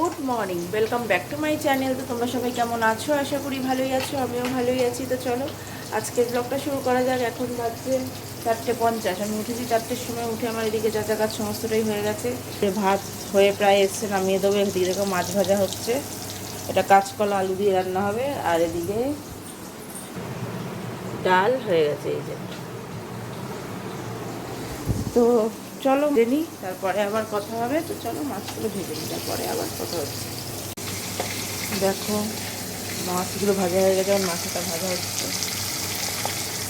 Good morning, welcome back to my channel. তো তোমরা সবাই কেমন আছো? আশা করি ভালোই আছো, আমিও ভালোই আছি। তো চলো, আজকের ব্লগটা শুরু করা যাক। এখন বাজছে চারটে পঞ্চাশ। আমি উঠেছি চারটের সময়, উঠে আমার এদিকে যা যা সমস্তটাই হয়ে গেছে। ভাত হয়ে প্রায় এসছে, নামিয়ে দেবো। এদিকে দেখো মাছ ভাজা হচ্ছে। এটা কাঁচকলা, আলু দিয়ে রান্না হবে। আর এদিকে ডাল হয়ে গেছে, এই যে। তো চলো জেনি তারপরে আবার কথা হবে। তো চলো মাছগুলো ভেজে নিই, তারপরে আবার কথা হচ্ছে। দেখো, মাছগুলো ভাজা হয়ে গেছে আর মাছটা ভাজা হচ্ছে।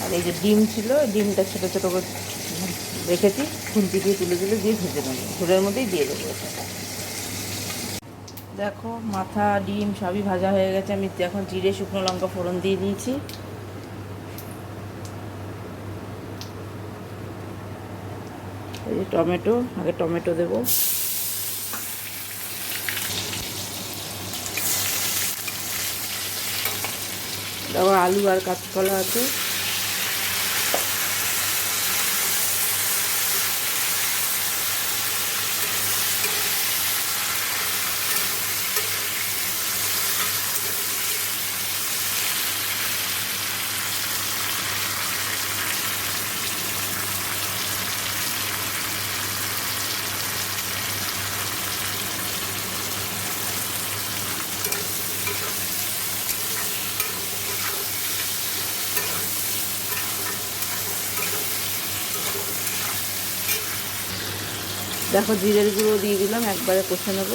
আর এই যে ডিম ছিল ডিমটা ছোটো ছোটো করে রেখেছি, খুন্তি দিয়ে তুলে তুলে দিয়ে ভেজে নেব। ঝোলের মধ্যেই দিয়ে দেবো দেখো, মাথা, ডিম সবই ভাজা হয়ে গেছে। আমি এখন জিরে, শুকনো লঙ্কা ফোড়ন দিয়ে দিয়েছি। এই যে টমেটো আগে টমেটো দেব। তারপর আলু আর কাঁচকলা আছে। দেখো জিরের গুঁড়ো দিয়ে দিলাম, একবারে কষে নেব।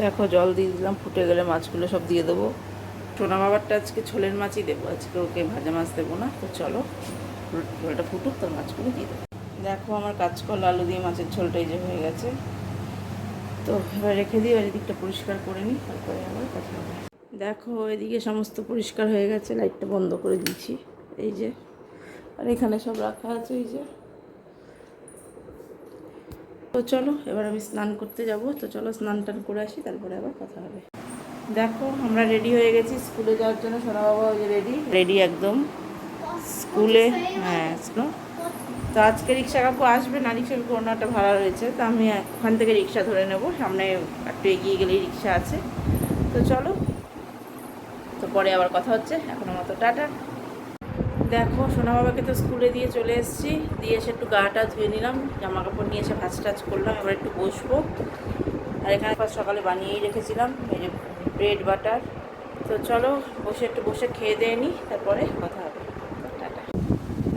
দেখো জল দিয়ে দিলাম, ফুটে গেলে মাছগুলো সব দিয়ে দেবো। সোনা বাবারটা আজকে ছোলের মাছই দেবো, আজকে ওকে ভাজা মাছ দেবো না, তো চলো। ঝোলটা ফুটুক, তার মাছগুলো দিয়ে দেবো। দেখো আমার কাঁচকলা, আলু দিয়ে মাছের ঝোলটা এই যে হয়ে গেছে। তো এবার রেখে দিই আর এদিকটা পরিষ্কার করে নিই, তারপরে আবার কথা হবে। দেখো এদিকে সমস্ত পরিষ্কার হয়ে গেছে, লাইটটা বন্ধ করে দিয়েছি। এই যে, আর এখানে সব রাখা আছে, এই যে। তো চলো, এবার আমি স্নান করতে যাব। তো চলো স্নান টান করে আসি, তারপরে আবার কথা হবে। দেখো, আমরা রেডি হয়ে গেছি, স্কুলে যাওয়ার জন্য সোনা বাবা ওই রেডি রেডি একদম। স্কুলে হ্যাঁ তো আজকে রিক্সা কাকু আসবে না রিক্সা কাকু অন্যটা ভাড়া রয়েছে। তো আমি ওখান থেকে রিক্সা ধরে নেব, সামনে একটু এগিয়ে গেলেই রিক্সা আছে। তো চলো, তো পরে আবার কথা হচ্ছে, এখনও মতো টাটা। দেখো সোনা বাবাকে তো স্কুলে দিয়ে চলে এসেছি। দিয়ে এসে একটু গাটা ধুয়ে নিলাম জামা কাপড় নিয়ে এসে ভাজ টাজ করলাম, এবার একটু বসবো। আর এখানে সকালে বানিয়েই রেখেছিলাম, এই যে ব্রেড বাটার। তো চলো, বসে একটু বসে খেয়ে দিয়ে নিই তারপরে কথা হবে।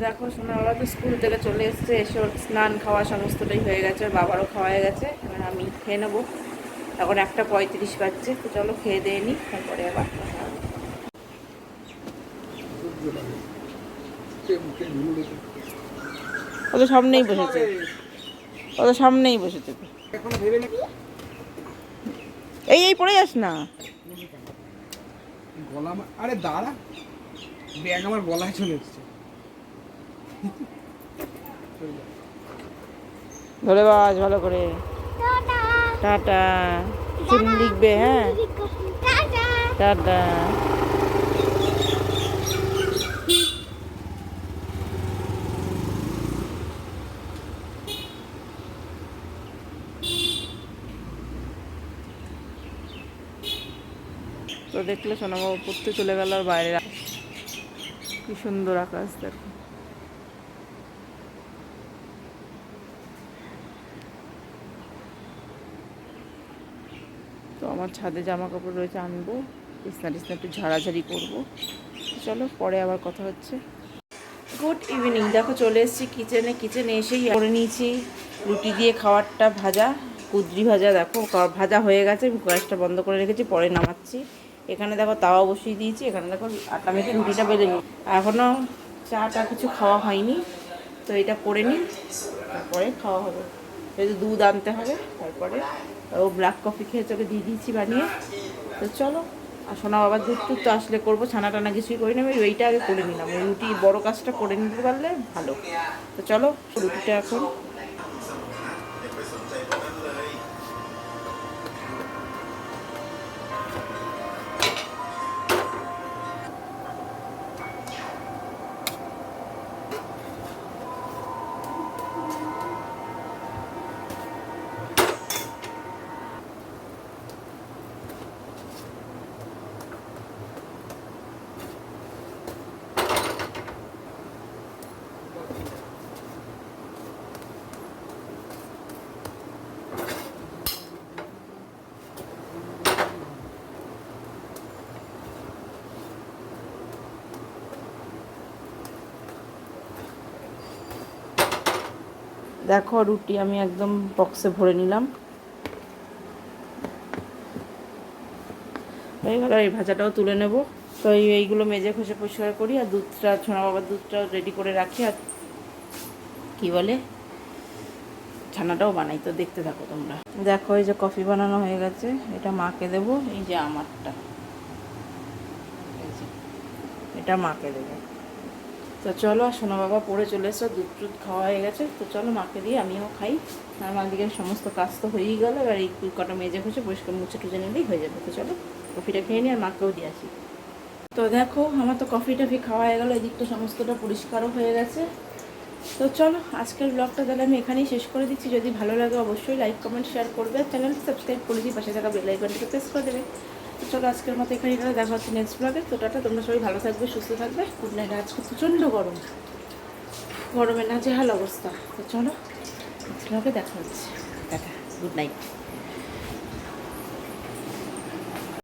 দেখো সোনা বাবা তো স্কুল থেকে চলে এসছে এসে ওর স্নান খাওয়া সমস্তটাই হয়ে গেছে ওর বাবারও খাওয়া হয়ে গেছে এবার আমি খেয়ে নেব। এখন একটা পঁয়ত্রিশ বাজছে তো চলো খেয়ে দিয়ে নিই তারপরে আবার ও তো সামনেই বসেছে। ও তো সামনেই বসেছে। এই এই পড়ে যাস না। গলা আরে দাঁড়া। ব্যাগ আমার গলায় চলে এসছে। ধরে বাজ ভালো করে। টাটা। কিছু লিখবে হ্যাঁ? টাটা। তো দেখলে সোনাবাবু পড়তে চলে গেল আর বাইরে। কি সুন্দর আকাশ দেখো। তো আমার ছাদে জামা কাপড় রয়েছে, আনব। বিছনা টিসনা একটু ঝাড়াঝাড়ি করব। চলো, পরে আবার কথা হচ্ছে। গুড ইভিনিং দেখো, চলে এসেছি কিচেনে কিচেনে এসেই করে নিয়েছি রুটি দিয়ে খাওয়ারটা ভাজা, কুদরি ভাজা। দেখো ভাজা হয়ে গেছে। আমি গ্যাসটা বন্ধ করে রেখেছি, পরে নামাচ্ছি। এখানে দেখো, তাওয়া বসিয়ে দিয়েছি। এখানে দেখো, আটা মেখে রুটিটা বেড়ে নিই। এখনও চাটা কিছু খাওয়া হয়নি, তো এটা করে নিই। তারপরে খাওয়া হবে। এই যে দুধ আনতে হবে, তারপরে ও ব্ল্যাক কফি খেয়ে তোকে দিয়ে দিয়েছি বানিয়ে। তো চলো, আর সোনা বাবার দুধ টুধ তো আসলে করব ছানা টানা কিছুই করি না, আমি ওইটা আগে করে নিলাম। রুটি বড় কাজটা করে নিতে পারলে ভালো। তো চলো রুটিটা এখন। দেখো, রুটি আমি একদম বক্সে ভরে নিলাম। গেল এই ভাজাটাও তুলে নেব। তো এই এইগুলো মেজে ঘষে পরিষ্কার করি, আর দুধটা, ছোনা বাবার দুধটাও রেডি করে রাখি, আর কি বলে? ছানাটাও বানাই, তো দেখতে থাকো তোমরা। দেখো, এই যে কফি বানানো হয়ে গেছে, এটা মাকে দেবো, এই যে আমারটা। এটা মাকে দেবো। তো চলো, আর সোনা বাবা পড়ে চলে এসো দুধ টুধ খাওয়া হয়ে গেছে। তো চলো, মাকে দিয়ে আমিও খাই। আর মার দিকে সমস্ত কাজ তো হয়েই গেল, এবার এই কটা মেজে ঘষে পরিষ্কার মুছে টুজে নিলেই হয়ে যাবে। তো চলো, কফিটা খেয়ে নিই আর মাকেও দিয়ে আসি। তো দেখো, আমার তো কফি টফি খাওয়া হয়ে গেলো, এদিকটা সমস্তটা পরিষ্কারও হয়ে গেছে। তো চলো, আজকের ব্লগটা তাহলে আমি এখানেই শেষ করে দিচ্ছি। যদি ভালো লাগে অবশ্যই লাইক কমেন্ট শেয়ার করবে। আর চ্যানেলটি সাবস্ক্রাইব করে দিয়ে পাশে থাকা বেল আইকনটিকে প্রেস করে দেবে। তো চলো আজকের মতো এখানে দেখা হচ্ছে নেক্সট ব্লগে তো টাটা, তোমরা সবাই ভালো থাকবে, সুস্থ থাকবে। Good night. আজকে প্রচণ্ড গরম। গরমে না যে হাল অবস্থা। তো চলো নেক্সট ব্লগে দেখা হচ্ছে। Tata good night